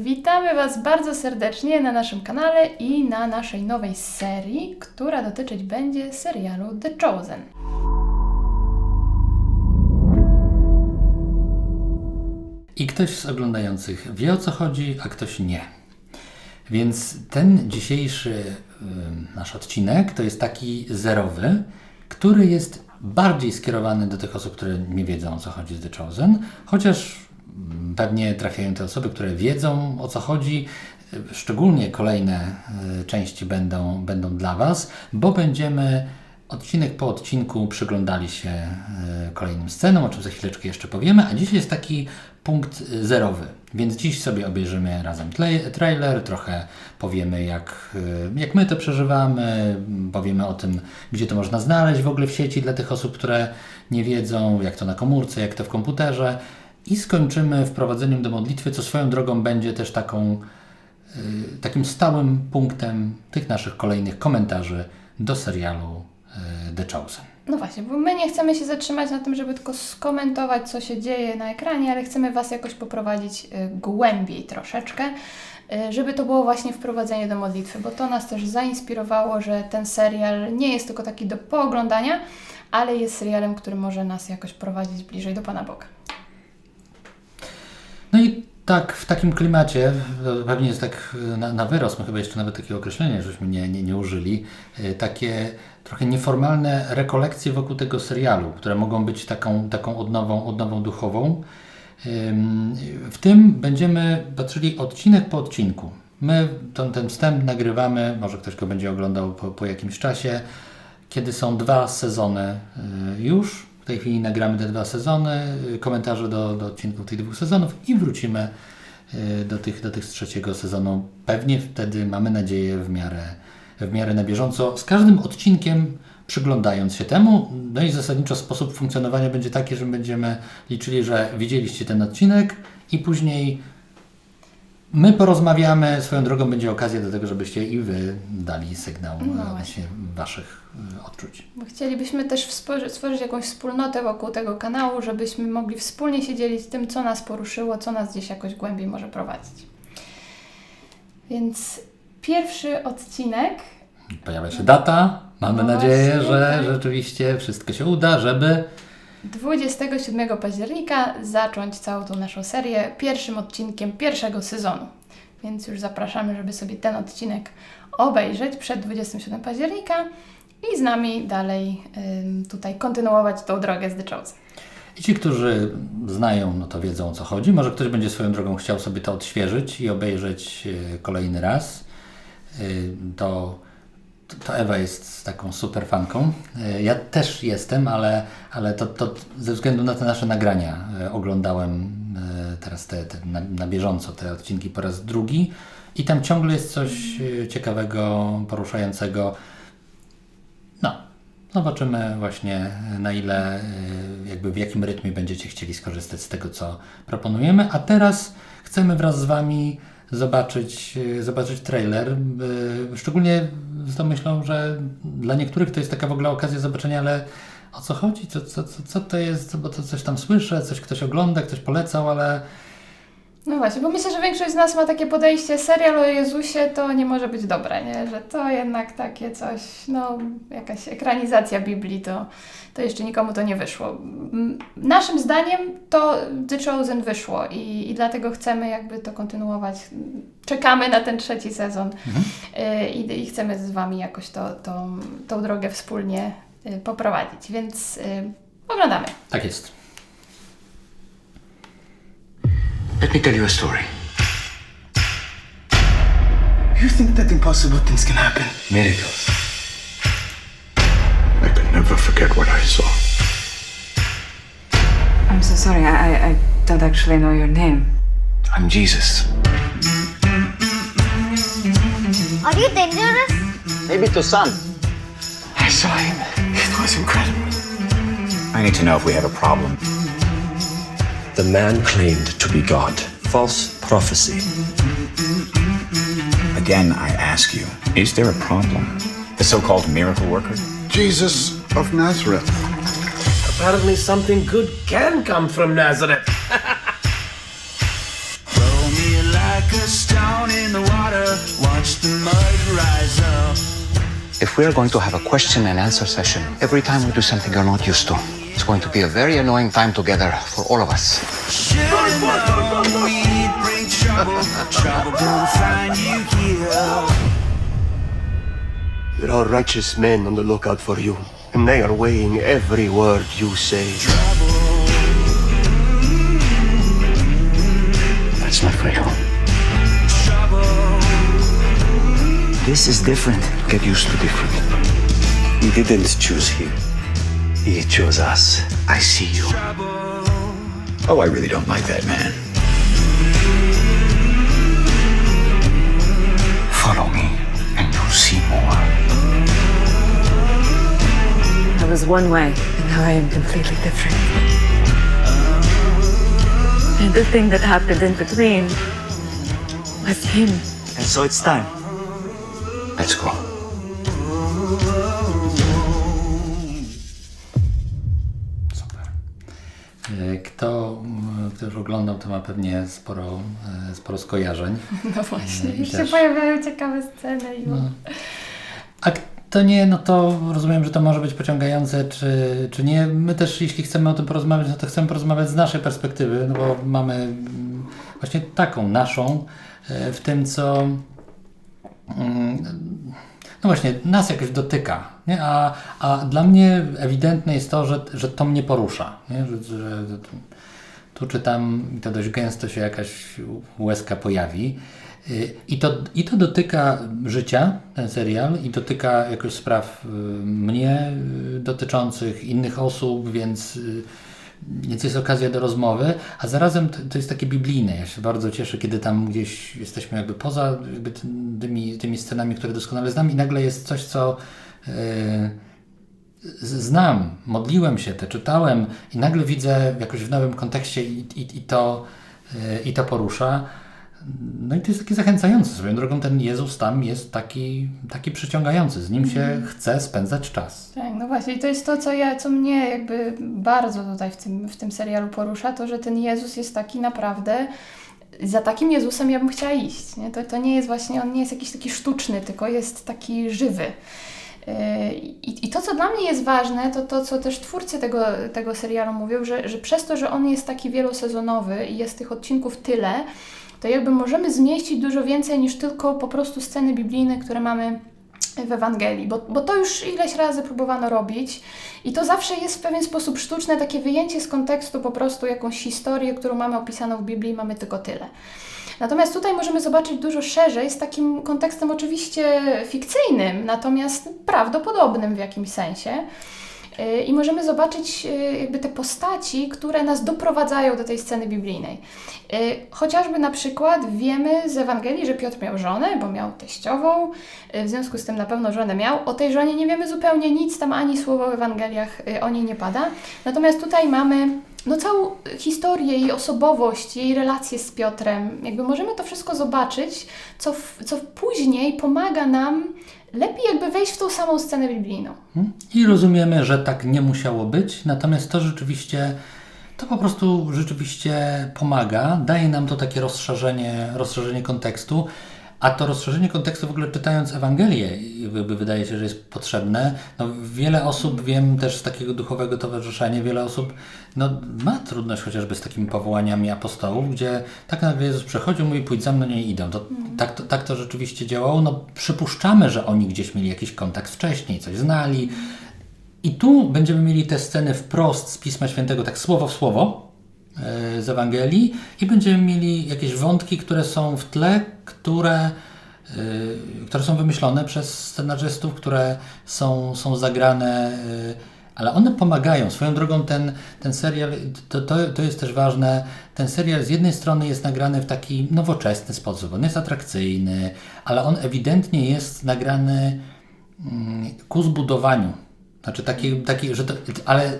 Witamy Was bardzo serdecznie na naszym kanale i na naszej nowej serii, która dotyczyć będzie serialu The Chosen. I ktoś z oglądających wie o co chodzi, a ktoś nie. Więc ten dzisiejszy y, nasz odcinek to jest taki zerowy, który jest bardziej skierowany do tych osób, które nie wiedzą o co chodzi z The Chosen, chociaż pewnie trafiają te osoby, które wiedzą o co chodzi. Szczególnie kolejne y, części będą, będą dla Was, bo będziemy odcinek po odcinku przyglądali się e, kolejnym scenom, o czym za chwileczkę jeszcze powiemy, a dziś jest taki punkt e, zerowy, więc dziś sobie obejrzymy razem trailer, trochę powiemy jak, e, jak my to przeżywamy, powiemy o tym, gdzie to można znaleźć w ogóle w sieci dla tych osób, które nie wiedzą, jak to na komórce, jak to w komputerze i skończymy wprowadzeniem do modlitwy, co swoją drogą będzie też taką y, takim stałym punktem tych naszych kolejnych komentarzy do serialu y, The Chosen. No właśnie, bo my nie chcemy się zatrzymać na tym, żeby tylko skomentować, co się dzieje na ekranie, ale chcemy Was jakoś poprowadzić y, głębiej troszeczkę, żeby to było właśnie wprowadzenie do modlitwy, bo to nas też zainspirowało, że ten serial nie jest tylko taki do pooglądania, ale jest serialem, który może nas jakoś prowadzić bliżej do Pana Boga. No i tak w takim klimacie, pewnie jest tak y, na, na wyrost, my chyba jeszcze nawet takiego określenia żeśmy nie, nie, nie użyli, y, takie trochę nieformalne rekolekcje wokół tego serialu, które mogą być taką, taką odnową, odnową duchową. W tym będziemy patrzyli odcinek po odcinku. My ten, ten wstęp nagrywamy, może ktoś go będzie oglądał po, po jakimś czasie, kiedy są dwa sezony y, już. W tej chwili nagramy te dwa sezony, y, komentarze do, do odcinków tych dwóch sezonów i wrócimy y, do tych, do tych z trzeciego sezonu. Pewnie wtedy, mamy nadzieję, w miarę, w miarę na bieżąco. Z każdym odcinkiem przyglądając się temu. No i zasadniczo sposób funkcjonowania będzie taki, że będziemy liczyli, że widzieliście ten odcinek i później my porozmawiamy. Swoją drogą będzie okazja do tego, żebyście i wy dali sygnał No właśnie. waszych y, odczuć. Bo chcielibyśmy też stworzyć jakąś wspólnotę wokół tego kanału, żebyśmy mogli wspólnie się dzielić tym, co nas poruszyło, co nas gdzieś jakoś głębiej może prowadzić. Więc pierwszy odcinek Pojawia się data. Mamy No nadzieję, właśnie, że tak. rzeczywiście wszystko się uda, żeby 27 października zacząć całą tą naszą serię pierwszym odcinkiem pierwszego sezonu. Więc już zapraszamy, żeby sobie ten odcinek obejrzeć przed 27 października i z nami dalej ym, tutaj kontynuować tą drogę z The Chosen. I ci, którzy znają, no to wiedzą o co chodzi. Może ktoś będzie swoją drogą chciał sobie to odświeżyć i obejrzeć e, kolejny raz. E, To, to Ewa jest taką super fanką. E, Ja też jestem, ale, ale to, to ze względu na te nasze nagrania e, oglądałem e, teraz te, te na, na bieżąco te odcinki po raz drugi. I tam ciągle jest coś ciekawego, poruszającego. No, zobaczymy właśnie na ile, jakby w jakim rytmie będziecie chcieli skorzystać z tego, co proponujemy. A teraz chcemy wraz z Wami zobaczyć, zobaczyć trailer. y, Szczególnie z tą myślą, że dla niektórych to jest taka w ogóle okazja zobaczenia, ale o co chodzi? Co, co, co, co to jest? Bo to coś tam słyszę, coś ktoś ogląda, ktoś polecał, ale No właśnie, bo myślę, że większość z nas ma takie podejście, serial o Jezusie to nie może być dobre, nie? Że to jednak takie coś, no jakaś ekranizacja Biblii, to, to jeszcze nikomu to nie wyszło. Naszym zdaniem to The Chosen wyszło i, i dlatego chcemy jakby to kontynuować. Czekamy na ten trzeci sezon y, i, i chcemy z Wami jakoś to, tą, tą drogę wspólnie y, poprowadzić, więc y, oglądamy. tak jest. Let me tell you a story. You think that impossible things can happen? Miracles. I can never forget what I saw. I'm so sorry. I, I, I don't actually know your name. I'm Jesus. Are you dangerous? Maybe to some. I saw him. It was incredible. I need to know if we have a problem the man claimed to be God. False prophecy. Again, I ask you, is there a problem? The so called miracle worker? Jesus of Nazareth. Apparently, something good can come from Nazareth. Me like a stone in the water, watch the mud rise up. If we are going to have a question and answer session every time we do something you're not used to, it's going to be a very annoying time together for all of us. There are righteous men on the lookout for you, and they are weighing every word you say. That's not fatal. This is different. Get used to different. He didn't choose him. He chose us. I see you. Oh, I really don't like that man. Follow me, and you'll see more. I was one way, and now I am completely different. And the thing that happened in between was him. And so it's time. Let's go. Oglądał, to ma pewnie sporo, e, sporo skojarzeń. No właśnie, I już się pojawiają ciekawe sceny i A kto nie, no to rozumiem, że to może być pociągające, czy, czy nie. My też, jeśli chcemy o tym porozmawiać, no to chcemy porozmawiać z naszej perspektywy, no bo mamy mm, właśnie taką naszą e, w tym, co mm, no właśnie, nas jakoś dotyka, nie? A, a dla mnie ewidentne jest to, że, że to mnie porusza, nie? Że, że tu, czy tam to dość gęsto się jakaś łezka pojawi. Y, I to, I to dotyka życia, ten serial, i dotyka jakoś spraw y, mnie y, dotyczących innych osób, więc, więc jest okazja do rozmowy, a zarazem to, to jest takie biblijne. Ja się bardzo cieszę, kiedy tam gdzieś jesteśmy jakby poza jakby tym- tymi, tymi scenami, które doskonale znam i nagle jest coś, co y, z- znam, modliłem się, te czytałem i nagle widzę jakoś w nowym kontekście i, i, i, to, y, i to porusza. No i to jest takie zachęcające. Swoją drogą ten Jezus tam jest taki, taki przyciągający. Z nim się chce spędzać czas. Tak, no właśnie, i to jest to, co, ja, co mnie jakby bardzo tutaj w tym, w tym serialu porusza, to, że ten Jezus jest taki naprawdę. Za takim Jezusem ja bym chciała iść. Nie? To, to nie jest właśnie, on nie jest jakiś taki sztuczny, tylko jest taki żywy. Yy, I, I to, co dla mnie jest ważne, to to, co też twórcy tego, tego serialu mówią, że, że przez to, że on jest taki wielosezonowy i jest tych odcinków tyle, to jakby możemy zmieścić dużo więcej niż tylko po prostu sceny biblijne, które mamy w Ewangelii, bo, bo to już ileś razy próbowano robić i to zawsze jest w pewien sposób sztuczne, takie wyjęcie z kontekstu po prostu jakąś historię, którą mamy opisaną w Biblii mamy tylko tyle. Natomiast tutaj możemy zobaczyć dużo szerzej, z takim kontekstem oczywiście fikcyjnym, natomiast prawdopodobnym w jakimś sensie. Yy, I możemy zobaczyć yy, jakby te postaci, które nas doprowadzają do tej sceny biblijnej. Yy, Chociażby na przykład wiemy z Ewangelii, że Piotr miał żonę, bo miał teściową, w związku z tym na pewno żonę miał. O tej żonie nie wiemy zupełnie nic, tam ani słowo w Ewangeliach o niej nie pada. Natomiast tutaj mamy no, całą historię, jej osobowość, jej relacje z Piotrem. Jakby możemy to wszystko zobaczyć, co, w, co później pomaga nam lepiej jakby wejść w tą samą scenę biblijną. I rozumiemy, że tak nie musiało być, natomiast to rzeczywiście, to po prostu rzeczywiście pomaga, daje nam to takie rozszerzenie, rozszerzenie kontekstu, a to rozszerzenie kontekstu w ogóle czytając Ewangelię wydaje się, że jest potrzebne. No, wiele osób, wiem też z takiego duchowego towarzyszenia, wiele osób no, ma trudność chociażby z takimi powołaniami apostołów, gdzie tak nagle Jezus przechodził, mówi pójdź za mną, nie idą. To, tak, to, tak to rzeczywiście działało. No, przypuszczamy, że oni gdzieś mieli jakiś kontakt wcześniej, coś znali. I tu będziemy mieli te sceny wprost z Pisma Świętego, tak słowo w słowo z Ewangelii i będziemy mieli jakieś wątki, które są w tle, które, e, które są wymyślone przez scenarzystów, które są, są zagrane, e, ale one pomagają. Swoją drogą ten, ten serial, to, to, to jest też ważne, ten serial z jednej strony jest nagrany w taki nowoczesny sposób, on jest atrakcyjny, ale on ewidentnie jest nagrany mm, ku zbudowaniu. Znaczy taki, taki że to, ale,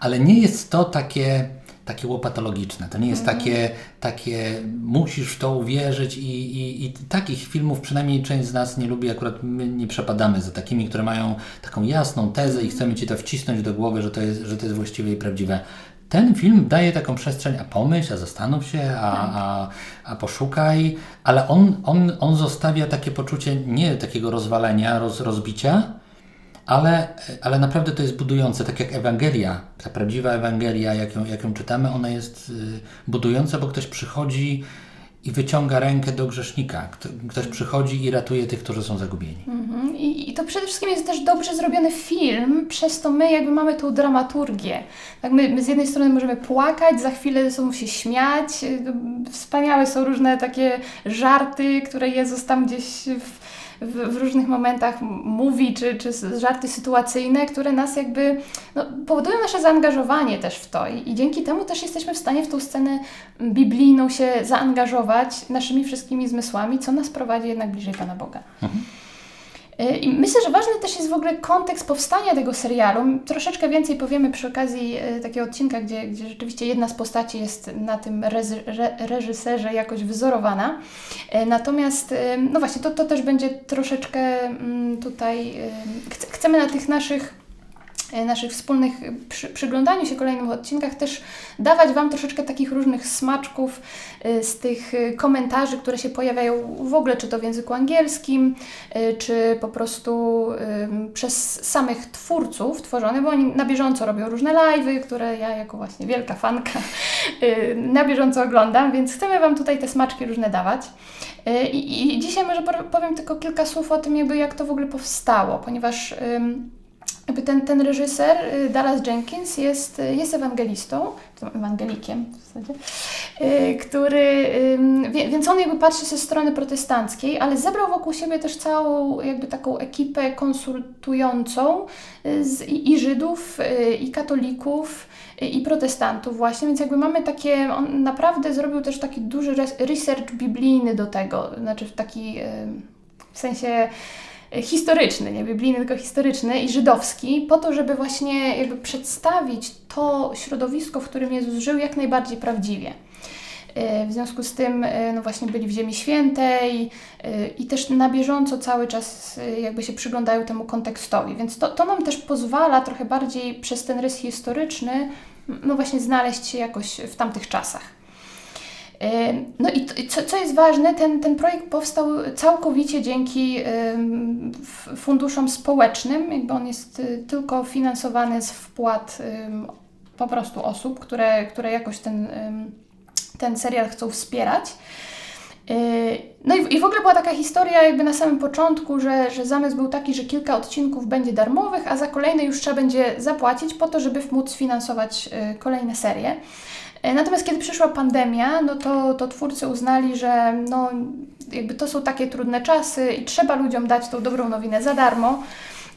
ale nie jest to takie, takie łopatologiczne. To nie jest takie, takie musisz w to uwierzyć i, i, i takich filmów przynajmniej część z nas nie lubi. Akurat my nie przepadamy za takimi, które mają taką jasną tezę i chcemy Ci to wcisnąć do głowy, że to jest, że to jest właściwe i prawdziwe. Ten film daje taką przestrzeń, a pomyśl, a zastanów się, a, a, a poszukaj, ale on, on, on zostawia takie poczucie nie takiego rozwalenia, roz, rozbicia, ale, ale naprawdę to jest budujące, tak jak Ewangelia, ta prawdziwa Ewangelia, jak ją, jak ją czytamy, ona jest y, budująca, bo ktoś przychodzi i wyciąga rękę do grzesznika. Kto, ktoś przychodzi i ratuje tych, którzy są zagubieni. Mhm. I, I to przede wszystkim jest też dobrze zrobiony film, przez to my jakby mamy tą dramaturgię. Tak my, my z jednej strony możemy płakać, za chwilę sobą się śmiać. y, Wspaniałe są różne takie żarty, które Jezus tam gdzieś w, w, w różnych momentach mówi, czy, czy żarty sytuacyjne, które nas jakby no, powodują nasze zaangażowanie też w to. I, I dzięki temu też jesteśmy w stanie w tą scenę biblijną się zaangażować naszymi wszystkimi zmysłami, co nas prowadzi jednak bliżej Pana Boga. Y, I myślę, że ważny też jest w ogóle kontekst powstania tego serialu. Troszeczkę więcej powiemy przy okazji y, takiego odcinka, gdzie, gdzie rzeczywiście jedna z postaci jest na tym re, reżyserze jakoś wzorowana. Y, Natomiast, y, no właśnie, to, to też będzie troszeczkę mm, tutaj. y, chce- Chcemy na tych naszych naszych wspólnych przy, przyglądaniu się kolejnych odcinkach też dawać Wam troszeczkę takich różnych smaczków e, z tych e, komentarzy, które się pojawiają w ogóle, czy to w języku angielskim, e, czy po prostu przez samych twórców tworzone, bo oni na bieżąco robią różne live'y, które ja jako właśnie wielka fanka e, na bieżąco oglądam, więc chcemy Wam tutaj te smaczki różne dawać. E, I, i dzisiaj może powiem tylko kilka słów o tym, jakby jak to w ogóle powstało, ponieważ jakby ten, ten reżyser, y, Dallas Jenkins, jest, y, jest ewangelistą, ewangelikiem w zasadzie, y, który, więc on jakby patrzy ze strony protestanckiej, ale zebrał wokół siebie też całą jakby taką ekipę konsultującą z, i, Żydów, i katolików, i protestantów właśnie, więc jakby mamy takie, on naprawdę zrobił też taki duży res- research biblijny do tego, znaczy taki w sensie historyczny, nie biblijny, tylko historyczny i żydowski, po to, żeby właśnie jakby przedstawić to środowisko, w którym Jezus żył, jak najbardziej prawdziwie. E, W związku z tym, e, no właśnie byli w Ziemi Świętej e, i też na bieżąco cały czas e, jakby się przyglądają temu kontekstowi, więc to, to nam też pozwala trochę bardziej przez ten rys historyczny, no właśnie znaleźć się jakoś w tamtych czasach. No i co, co jest ważne, ten, ten projekt powstał całkowicie dzięki funduszom społecznym, jakby on jest y, tylko finansowany z wpłat po prostu osób, które, które jakoś ten, ten serial chcą wspierać. Yy, No i, w ogóle była taka historia jakby na samym początku, że, że zamysł był taki, że kilka odcinków będzie darmowych, a za kolejne już trzeba będzie zapłacić po to, żeby móc finansować yy, kolejne serie. Yy, Natomiast kiedy przyszła pandemia, no to, to twórcy uznali, że no, jakby to są takie trudne czasy i trzeba ludziom dać tą dobrą nowinę za darmo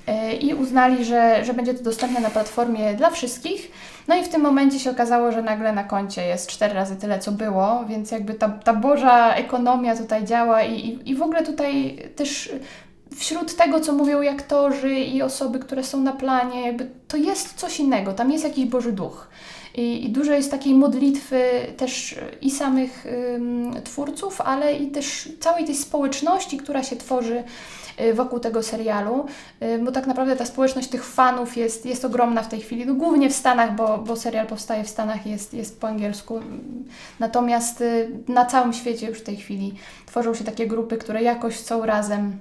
yy, i uznali, że, że będzie to dostępne na platformie dla wszystkich. No i w tym momencie się okazało, że nagle na koncie jest cztery razy tyle, co było, więc jakby ta, ta boża ekonomia tutaj działa i, i, i w ogóle tutaj też wśród tego, co mówią i aktorzy i osoby, które są na planie, jakby to jest coś innego, tam jest jakiś Boży Duch. I, I dużo jest takiej modlitwy też i samych ym, twórców, ale i też całej tej społeczności, która się tworzy y, wokół tego serialu, y, bo tak naprawdę ta społeczność tych fanów jest, jest ogromna w tej chwili, no głównie w Stanach, bo, bo serial powstaje w Stanach, jest, jest po angielsku. Natomiast y, na całym świecie już w tej chwili tworzą się takie grupy, które jakoś chcą razem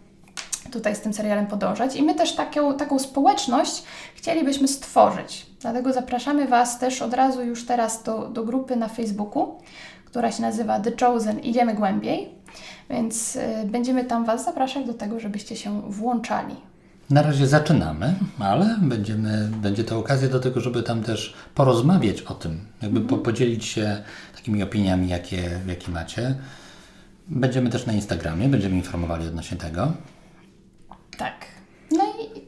tutaj z tym serialem podążać. I my też taką, taką społeczność chcielibyśmy stworzyć. Dlatego zapraszamy Was też od razu już teraz do, do grupy na Facebooku, która się nazywa The Chosen Idziemy Głębiej. Więc y, będziemy tam Was zapraszać do tego, żebyście się włączali. Na razie zaczynamy, ale będziemy, będzie to okazja do tego, żeby tam też porozmawiać o tym, jakby po, podzielić się takimi opiniami, jakie, jakie macie. Będziemy też na Instagramie, będziemy informowali odnośnie tego. Tak. No i,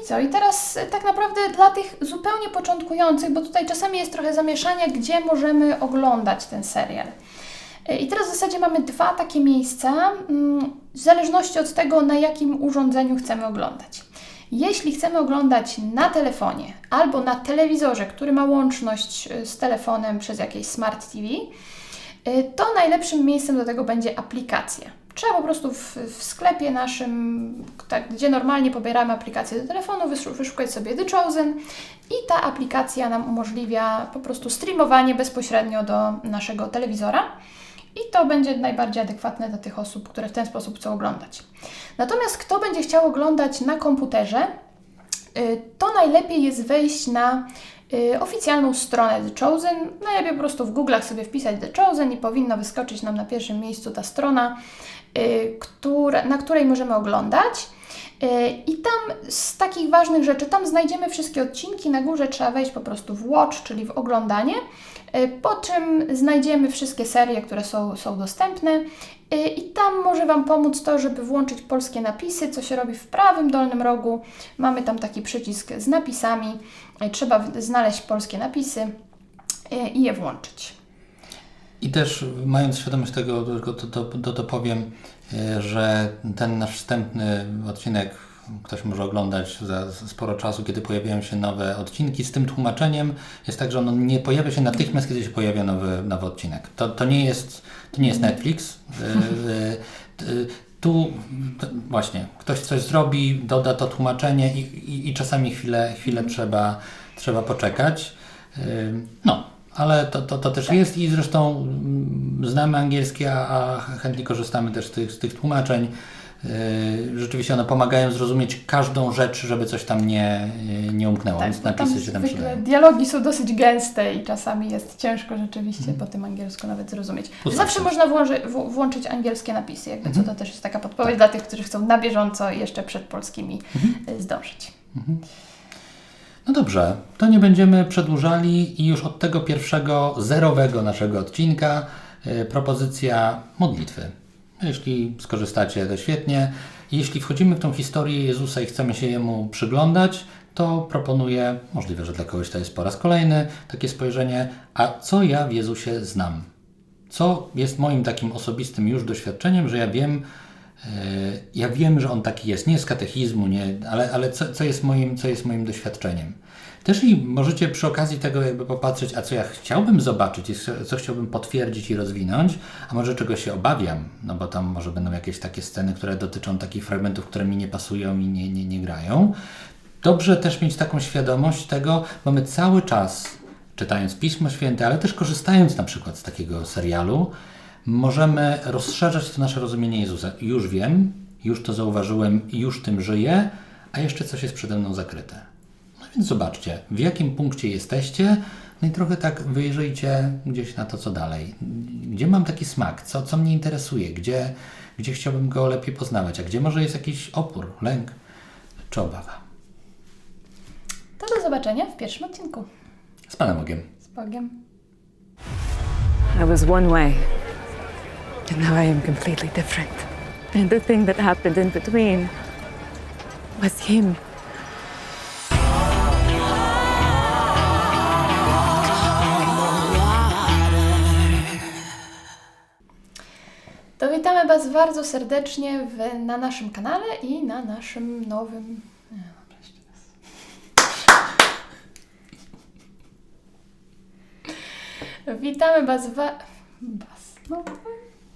i co? I teraz y, tak naprawdę dla tych zupełnie początkujących, bo tutaj czasami jest trochę zamieszania, gdzie możemy oglądać ten serial. Y, I teraz w zasadzie mamy dwa takie miejsca, mm, w zależności od tego, na jakim urządzeniu chcemy oglądać. Jeśli chcemy oglądać na telefonie albo na telewizorze, który ma łączność y, z telefonem przez jakieś smart TV, to najlepszym miejscem do tego będzie aplikacja. Trzeba po prostu w, w sklepie naszym, tak, gdzie normalnie pobieramy aplikację do telefonu, wyszu- wyszukać sobie The Chosen i ta aplikacja nam umożliwia po prostu streamowanie bezpośrednio do naszego telewizora. I to będzie najbardziej adekwatne dla tych osób, które w ten sposób chcą oglądać. Natomiast kto będzie chciał oglądać na komputerze, y, to najlepiej jest wejść na y, oficjalną stronę The Chosen. Najlepiej po prostu w Google'ach sobie wpisać The Chosen i powinno wyskoczyć nam na pierwszym miejscu ta strona, która, na której możemy oglądać. Y, I tam z takich ważnych rzeczy, tam znajdziemy wszystkie odcinki. Na górze trzeba wejść po prostu w watch, czyli w oglądanie. Y, Po czym znajdziemy wszystkie serie, które są, są dostępne. Y, I tam może Wam pomóc to, żeby włączyć polskie napisy, co się robi w prawym dolnym rogu. Mamy tam taki przycisk z napisami. Y, Trzeba znaleźć polskie napisy y, i je włączyć. I też mając świadomość tego, to, to, to, to powiem, e, że ten nasz wstępny odcinek ktoś może oglądać za sporo czasu, kiedy pojawiają się nowe odcinki. Z tym tłumaczeniem jest tak, że ono nie pojawia się natychmiast, kiedy się pojawia nowy, nowy odcinek. To, to, nie, jest, to nie jest Netflix. E, e, Tu właśnie ktoś coś zrobi, doda to tłumaczenie i, i, i czasami chwilę, chwilę trzeba, trzeba poczekać. No, ale to, to, to też jest i zresztą mm, znamy angielski, a, chętnie korzystamy też z tych, z tych tłumaczeń. Yy, Rzeczywiście one pomagają zrozumieć każdą rzecz, żeby coś tam nie, nie umknęło, więc bo tam napisy się tam przydają. dialogi są dosyć gęste i czasami jest ciężko rzeczywiście po tym angielsku nawet zrozumieć. Zawsze można włączy, w, włączyć angielskie napisy, jakby co to też jest taka podpowiedź dla tych, którzy chcą na bieżąco jeszcze przed polskimi y, zdążyć. No dobrze, to nie będziemy przedłużali i już od tego pierwszego, zerowego naszego odcinka y, propozycja modlitwy. Jeśli skorzystacie, to świetnie. Jeśli wchodzimy w tą historię Jezusa i chcemy się Jemu przyglądać, to proponuję, możliwe, że dla kogoś to jest po raz kolejny, takie spojrzenie, a co ja w Jezusie znam? Co jest moim takim osobistym już doświadczeniem, że ja wiem, ja wiem, że on taki jest. Nie z katechizmu, nie, ale, ale co, co, jest moim, co jest moim doświadczeniem. Też i możecie przy okazji tego jakby popatrzeć, a co ja chciałbym zobaczyć, co chciałbym potwierdzić i rozwinąć, a może czego się obawiam, no bo tam może będą jakieś takie sceny, które dotyczą takich fragmentów, które mi nie pasują i nie, nie, nie grają. Dobrze też mieć taką świadomość tego, bo my cały czas, czytając Pismo Święte, ale też korzystając na przykład z takiego serialu, możemy rozszerzać to nasze rozumienie Jezusa. Już wiem, już to zauważyłem, już tym żyję, a jeszcze coś jest przede mną zakryte. No więc zobaczcie, w jakim punkcie jesteście, no i trochę tak wyjrzyjcie gdzieś na to, co dalej. Gdzie mam taki smak, co, co mnie interesuje, gdzie, gdzie chciałbym go lepiej poznawać, a gdzie może jest jakiś opór, lęk czy obawa. To do zobaczenia w pierwszym odcinku. Z Panem Bogiem. Z Bogiem. I was one way, and now I am completely different. And the thing that happened in between was him. To witamy Was bardzo serdecznie w, na naszym kanale i na naszym nowym. Nie, dobra, jeszcze raz. Witamy Was. Wa... Was. No,